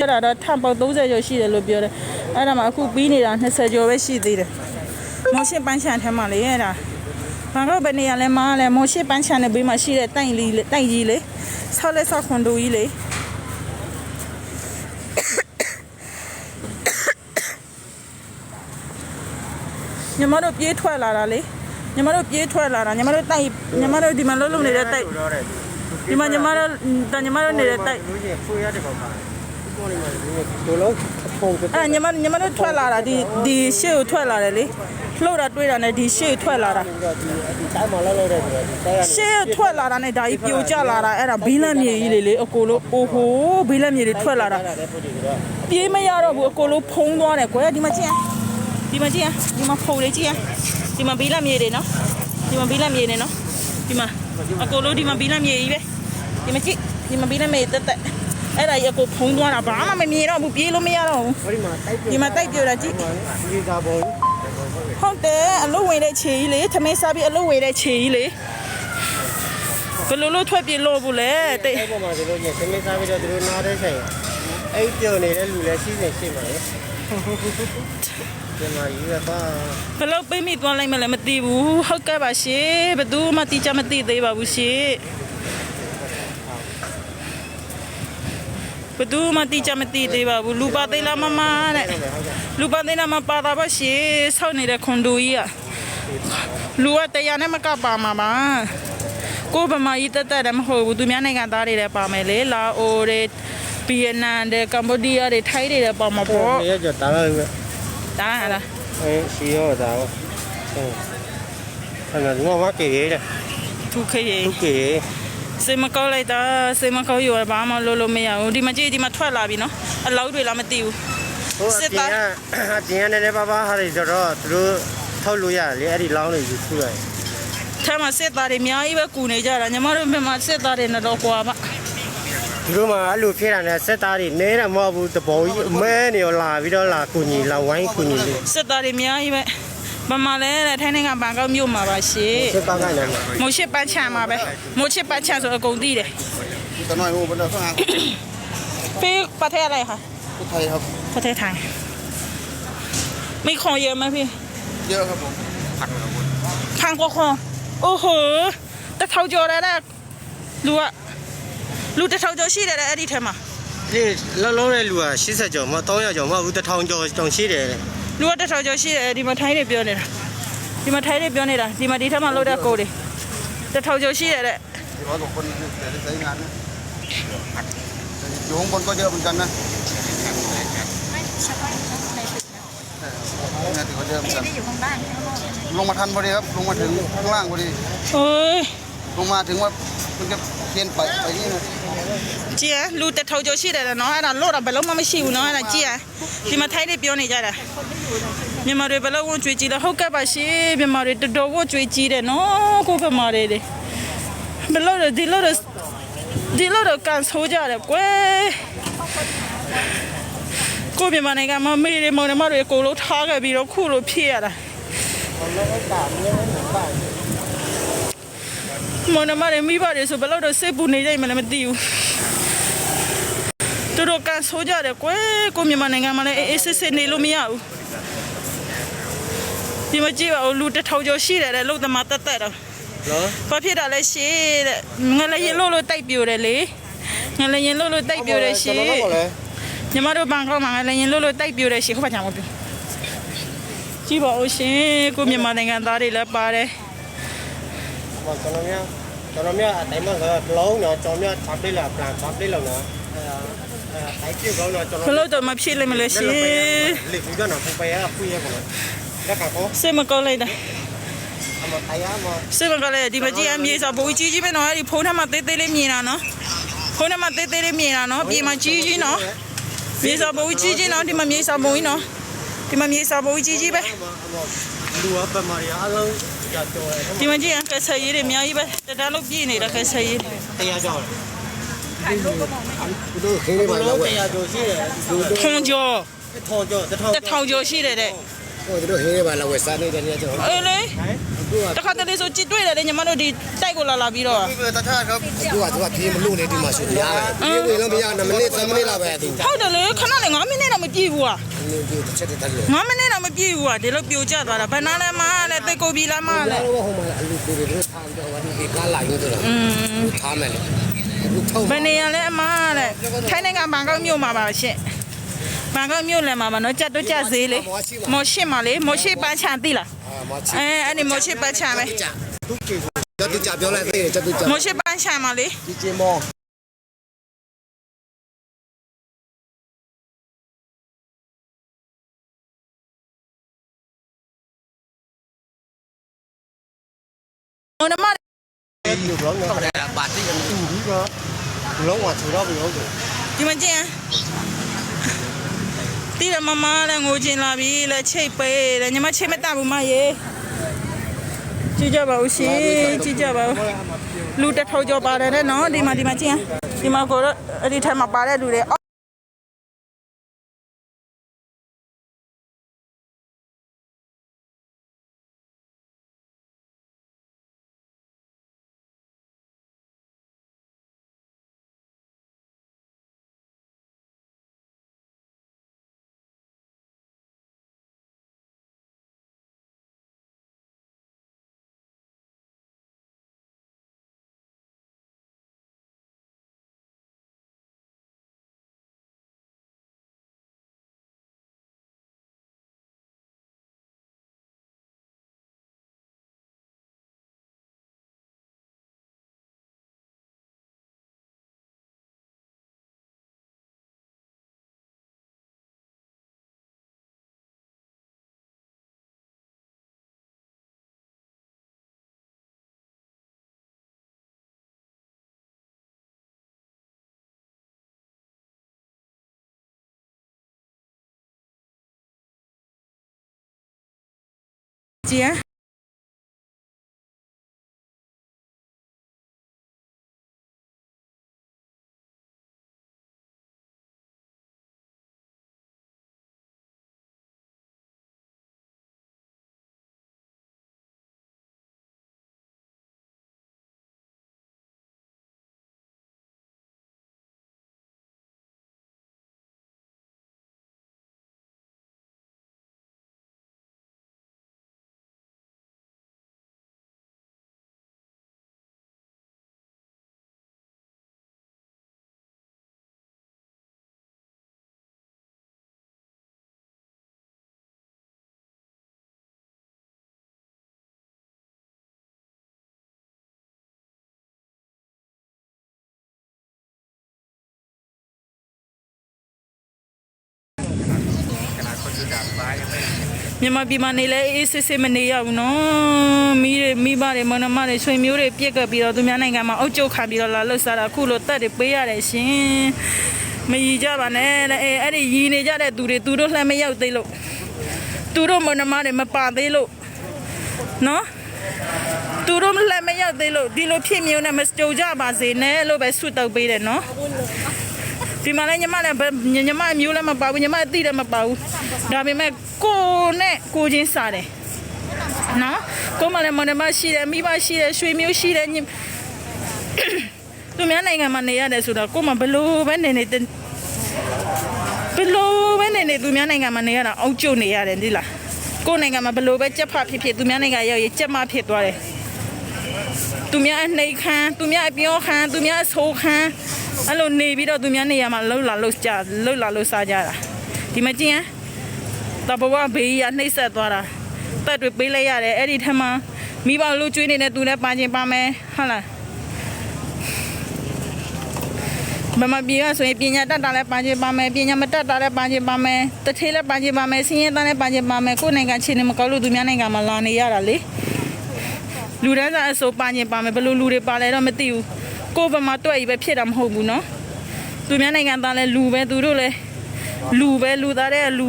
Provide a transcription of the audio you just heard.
ပြတာတော့ထပ်ပေါက်30ကျော်ရှိတယ်လို့ပြောတယ်အဲ့ဒါမှအခုပြီးနေတာ20ကျော်ပဲရှိသေးတယ်မော်ရှစ်ပန်းချန်ထဲမှာလေအဲ့ဒါဘာလို့ဘယ်နေရာလဲမားလဲမော်ရှစ်ပန်းချန်နဲ့ဘေးမှာရှိတဲ့တိုင်လေးတိုင်ကြီးလေဆောက်လက်ဆောက်ခွန်တူကြီးလေညီမတို့ပြေးထွက်လာတာလေညီမတို့ပြေးထွက်လာတာညီမတို့တိုက်ညီမတို့ဒီမှာလုံးလုံးနေတဲ့တိုက်ဒီမှာညီမတို့တညီမတို့နေတဲ့တိုက် အဖုံကအဲ့ညီမညီမတို့ထွက်လာတာဒီဒီရှေ့ကိုထွက်လာတယ်လေလှုပ်တာတွေးတာနဲ့ဒီရှေ့ကိုထွက်လာတာဒီဒီတိုင်းမှာလောက်လောက်တဲ့ဒီတိုင်းရရှေ့ကိုထွက်လာတာနဲ့ဒါကြီးပြိုကျလာတာအဲ့ဒါဘီးလက်မြေကြီးလေလေအကိုလို့အိုဟိုဘီးလက်မြေတွေထွက်လာတာတဲ့ပုတ်တွေကတော့ပြေးမရတော့ဘူးအကိုလို့ဖုံးသွားတယ်ကွယ်ဒီမှာကြည့်ဒီမှာကြည့်ဒီမှာဖုံလေးကြည့်ဒီမှာဘီးလက်မြေတွေနော်ဒီမှာဘီးလက်မြေတွေနော်ဒီမှာအကိုလို့ဒီမှာဘီးလက်မြေကြီးပဲဒီမှာကြည့်ဒီမှာဘီးလက်မြေတက်တက် အဲ့ဒါကြီးအကိုဖုံးသွားတာဘာမှမမြင်တော့ဘူးပြေးလို့မရတော့ဘူးဒီမှာတိုက်ဒီမှာတိုက်ပြတာကြည့်ဒီသာပေါ်ဟုတ်တယ်အလုပ်ဝင်တဲ့ခြေကြီးလေသမင်းစားပြီးအလုပ်ဝင်တဲ့ခြေကြီးလေဘယ်လိုလို့ထွက်ပြေးလို့ဘူးလဲတိတ်အဲ့ပေါ်မှာဒီလိုညသမင်းစားပြီးတော့ဒီလိုနားတဲ့ဆိုင်အဲ့ပြုံနေတဲ့လူလည်းရှိနေရှိမှာလေဒီမှာယူရပါဘယ်လို့ပိတ်မိသွားလိုက်မလဲမသိဘူးဟုတ်ကဲ့ပါရှင်ဘယ်သူမှတိကျမသိသေးပါဘူးရှင် ဘယ်သူမှတိကျမသိသေးပါဘူးလူပါသေးလားမမတဲ့လူပါသေးလားမပါတာပါရှင်ဆောက်နေတဲ့ခွန်တူကြီးอ่ะလူကတရားနဲ့မကပါမှာပါကိုဗမာကြီးတက်တက်တယ်မဟုတ်ဘူးသူများနိုင်ငံသားတွေလည်းပါမယ်လေလာအိုတွေဗီယက်နမ်တွေကမ္ဘောဒီးယားတွေထိုင်းတွေလည်းပါမှာပေါ့ရကြတာလည်းဒါဟလားအဲရှိရောတာဟုတ်အဲ့ဒါဒီမှာကေရဲတဲ့သူခေးသူကေ စေမကောက်လိုက်တာစေမကောက်ယူရဘာမှလုပ်လို့မရဘူးဒီမှာကြည့်ဒီမှာထွက်လာပြီနော်အလောက်တွေလားမသိဘူးဟိုအပြင်ကအပြင်ကနေလည်းပါပါဟာတွေဆိုတော့သူတို့ထောက်လို့ရတယ်လေအဲ့ဒီလောင်းတွေယူထူရတယ်ထဲမှာစစ်သားတွေအများကြီးပဲကူနေကြတာညီမတို့မြန်မာစစ်သားတွေနဲ့တော့ကွာပါသူတို့မှအဲ့လိုဖြစ်တာနဲ့စက်သားတွေနဲတာမဟုတ်ဘူးတဘောကြီးအမဲနေရောလာပြီးတော့လာကူညီလာဝိုင်းကူညီလေးစစ်သားတွေအများကြီးပဲ မမလဲတဲ့ထိုင်းနိုင်ငံဘန်ကောက်မြို့မှာပါရှင် စက်သားကလည်း မိုးချစ်ပန်းချံမှာပဲမိုးချစ်ပန်းချံဆိုအကုန်သိတယ် တနိုင်းဟိုဘယ်တော့ဆန်း ပေးประเทศอะไรคะ ไทยครับ ประเทศไทยมีของเยอะไหมพี่ เยอะครับผมผัก พังกว่าของโอ้โหแต่เท่าจอได้แล้วรู้อะรู้แต่เท่าจอရှိတယ်အဲ့ဒီထဲမှာ ဒီလောလောတဲ့လူက80ကျော်မ300ကျော်မဟုတ်ဘူး1000ကျော်တောင်ရှိတယ် လူ ကတစ်ထောင်ကျော်ရှိတယ်ဒီမှာထိုင်းတွေပြောနေတာဒီမှာထိုင်းတွေပြောနေတာဒီမှာဒီထက်မှလောက်တဲ့ကိုတွေတစ်ထောင်ကျော်ရှိတယ်တဲ့ ที่ร้อยกว่าคนแต่ได้ใช้งานนะอยู่ข้างบนก็เยอะเหมือนกันนะเนี่ยถือว่าเยอะเหมือนกัน ไม่ได้อยู่ข้างล่างข้างนอก ลงมาทันพอดีครับ ลงมาถึงข้างล่างพอดี เอ้ย ลงมาถึงว่ามันจะ เทียนไปไปนี่นะ ကြည့်ရလူတစ်ထောင်ကျော်ရှိတယ်တဲ့နော်အဲ့ဒါလို့တော့ဘယ်လုံးမှမရှိဘူးနော်အဲ့ဒါကြည့်ရဒီမှာထိုင်းတွေပြောနေကြတာမြန်မာတွေဘယ်လုံးဝကြွေးကြည့်လဲဟုတ်ကဲ့ပါရှင်မြန်မာတွေတော်တော်ဝကြွေးကြည့်တယ်နော်ကိုဗမာတွေလေဘယ်လိုလဲဒီလိုလဲဒီလိုတော့ကန်ဆိုးကြတယ်ကွယ်ကိုမြန်မာနိုင်ငံမှာမေးတယ်မောင်နှမတွေအကုန်လုံးထားခဲ့ပြီးတော့ခုလိုဖြစ်ရတာမောင် နှမတွေမိပါတယ်ဆိုဘယ်လိုတော့စိတ်ပူနေကြမှလည်းမသိဘူးသူတို့ကန်ဆိုးကြတယ်ကွယ်ကိုမြန်မာနိုင်ငံမှာလည်းအေးအေးဆေးဆေးနေလို့မရဘူးဒီမှာကြည့်ပါဦးလူတစ်ထောင်ကျော်ရှိတယ်တဲ့လို့သမားတက်တက်တော့နော်ဘာဖြစ်တာလဲရှေ့တဲ့ငလရင်လို့လို့တိုက်ပြိုတယ်လေငလရင်လို့လို့တိုက်ပြိုတယ်ရှေ့ညီမတို့ဘန်ကောက်မှာငလရင်လို့လို့တိုက်ပြိုတယ်ရှေ့ဟုတ်ပါကြမပြောကြည့်ပါဦးရှင်ကိုမြန်မာနိုင်ငံသားတွေလည်းပါတယ် ကျွန်တော်များကျွန်တော်များအတိုင်းမှာလောင်းတော့ကျွန်တော်များပတ်လေးလာပြန်ပတ်လေးလောက်နော်အဲ့အဲ့ပြုတ်ကောင်းတော့ကျွန်ဘတော်လို့တော့မဖြစ်လိမ့်မလဲရှင်လေဘူးတော့ဖူပဲရဖူရပါလားလက်ကောစိတ်မကောင်းလိုက်တာအမတရားမစိတ်မကောင်းလိုက်ဒီမကြီးအမြေစာဘူကြီးကြီးပဲနော်အဲ့ဒီဖုန်းထဲမှာသေးသေးလေးမြင်တာနော်ဖုန်းထဲမှာသေးသေးလေးမြင်တာနော်ပြင်မှာကြီးကြီးနော်မြေစာဘူကြီးကြီးနော်ဒီမှာမြေစာဘူကြီးနော်ဒီမှာမြေစာဘူကြီးကြီးပဲလူအပမာရအလုံးကြတော့ ဒီမကြီးအကဆာရေးတွေအများကြီးပဲတတလုံးပြည့်နေတာကဆာရေးတရားကြောင်းတို့ခေးလေးပါလောက်ဝယ်100ကျော်ရှိတယ်တို့ထောင်ကျော်1000ကျော်1000ကျော်ရှိတယ်တဲ့ ဟိုတို့ဟင်းပါလာဝယ်စားနေတယ်ညကျော် အေးလေ အခုက တခါတလေဆိုကြည့်တွေ့တယ်လေညီမတို့ဒီတိုက်ကိုလာလာပြီးတော့ ဒီပဲတခြားครับ အခုကသူကပြေးမလို့နေဒီမှာရှိရတယ်ပြေးဝင်လို့မရ2မိနစ်3မိနစ်လောက်ပဲသူ ဟုတ်တယ်လေခဏလေ9မိနစ်တော့မပြည့်ဘူးอ่ะ ဒီဒီတစ်ချက်တည်းတယ်လို့ 9မိနစ်တော့မပြည့်ဘူးอ่ะဒီလိုပြိုကျသွားတာဘယ်နာလဲမလဲတိတ်ကိုပြီလားမလဲ ဟိုမှာအလူကိုတွေတို့ထားတော့ဒီကလာရုံးတော့ထားမယ်လေအခုထုံး ဘယ်နေရလဲအမတဲ့ထိုင်းနိုင်ငံဘန်ကောက်မြို့မှာပါရှင့် ဘန်ကောက်မြို့လယ်မှာပါနော်ကြက်တွကြက်ဈေးလေမော်ရှိမှာလေမော်ရှိပန်းချန်သိလားအာမချီအဲအဲ့ဒီမော်ရှိပန်းချန်ပဲကြသူကြည့်ကြသူကြပြောလိုက်သေးတယ်ကြသူကြမော်ရှိပန်းချန်မှာလေဒီချေမောဟိုနမဒီလိုတော့နော်ပါတိကတူပြီးတော့လုံးဝထူတော့ပြီးဟုတ်တယ်ဒီမှာကျင်း တီးရမမလည်းငိုချင်လာပြီလက်ချိတ်ပေးတယ်ညီမချိတ်မတတ်ဘူးမရေကြည့်ကြပါဦးရှင်ကြည့်ကြပါဦးလူတစ်ထောင်ကျော်ပါတယ်တဲ့နော်ဒီမှာဒီမှာကျင်းဒီမှာကိုတော့အဲ့ဒီထက်မှာပါတဲ့လူတွေ အော် မ်မြန်မာပြည်မှာနေလဲအေးစစ်စစ်မနေရဘူးနော်မိတွေမိဘတွေမနမတွေဆွေမျိုးတွေပြက်ကပ်ပြီးတော့သူများနိုင်ငံမှာအုပ်ချုပ်ခံပြီးတော့လာလှုပ်ရှားတာအခုလိုတက်တွေပေးရတယ်ရှင်မရီကြပါနဲ့တဲ့အဲအဲ့ဒီရီနေကြတဲ့သူတွေသူတို့လှမ်းမရောက်သေးလို့သူတို့မနမတွေမပါသေးလို့နော်သူတို့လည်းမရောက်သေးလို့ဒီလိုဖြစ်မျိုးနဲ့မကြုံကြပါစေနဲ့လို့ပဲဆွတ်တောက်ပေးတယ်နော် ဒီမှာလည်းညီမလည်းဘယ်ညီမအမျိုးလည်းမပါဘူးညီမအတိလည်းမပါဘူးဒါပေမဲ့ကိုနဲ့ကိုချင်းစားတယ်နော်ကိုမလည်းမနမရှိတယ်မိမရှိတယ်ရွှေမျိုးရှိတယ်ညီသူများနိုင်ငံမှာနေရတယ်ဆိုတော့ကိုမဘလို့ပဲနေနေတင်ဘလို့ပဲနေနေသူများနိုင်ငံမှာနေရတာအောက်ကျုံနေရတယ်ဒီလားကိုယ်နိုင်ငံမှာဘလို့ပဲကြက်ဖဖြစ်ဖြစ်သူများနိုင်ငံရောက်ရင်ကြက်မဖြစ်သွားတယ်သူများအနှိတ်ခံသူများအပြောခံသူများအဆိုးခံ အဲ့လိုနေပြီးတော့သူများနေရာမှာလှုပ်လာလှုပ်ကြလှုပ်လာလှုပ်စားကြတာဒီမကျင်းတဘဝဘေးရနှိမ့်ဆက်သွားတာတက်တွေပေးလိုက်ရတယ်အဲ့ဒီထက်မှမိဘလူကျွေးနေတဲ့သူလည်းပါခြင်းပါမယ်ဟုတ်လားမမပြေကဆိုရင်ပညာတတ်တာလည်းပါခြင်းပါမယ်ပညာမတတ်တာလည်းပါခြင်းပါမယ်တထေးလည်းပါခြင်းပါမယ်စင်းရဲသားလည်းပါခြင်းပါမယ်ကိုယ်နိုင်ငံချင်းနေမကောက်လို့သူများနိုင်ငံမှာလာနေရတာလေလူတန်းစားအစိုးပါညင်ပါမယ်ဘယ်လိုလူတွေပါလဲတော့မသိဘူး ကိုယ်ဘမှာတွေ့ရပဲဖြစ်တာမဟုတ်ဘူးเนาะသူများနိုင်ငံသားလဲလူပဲသူတို့လဲလူပဲလူသားတဲ့လူ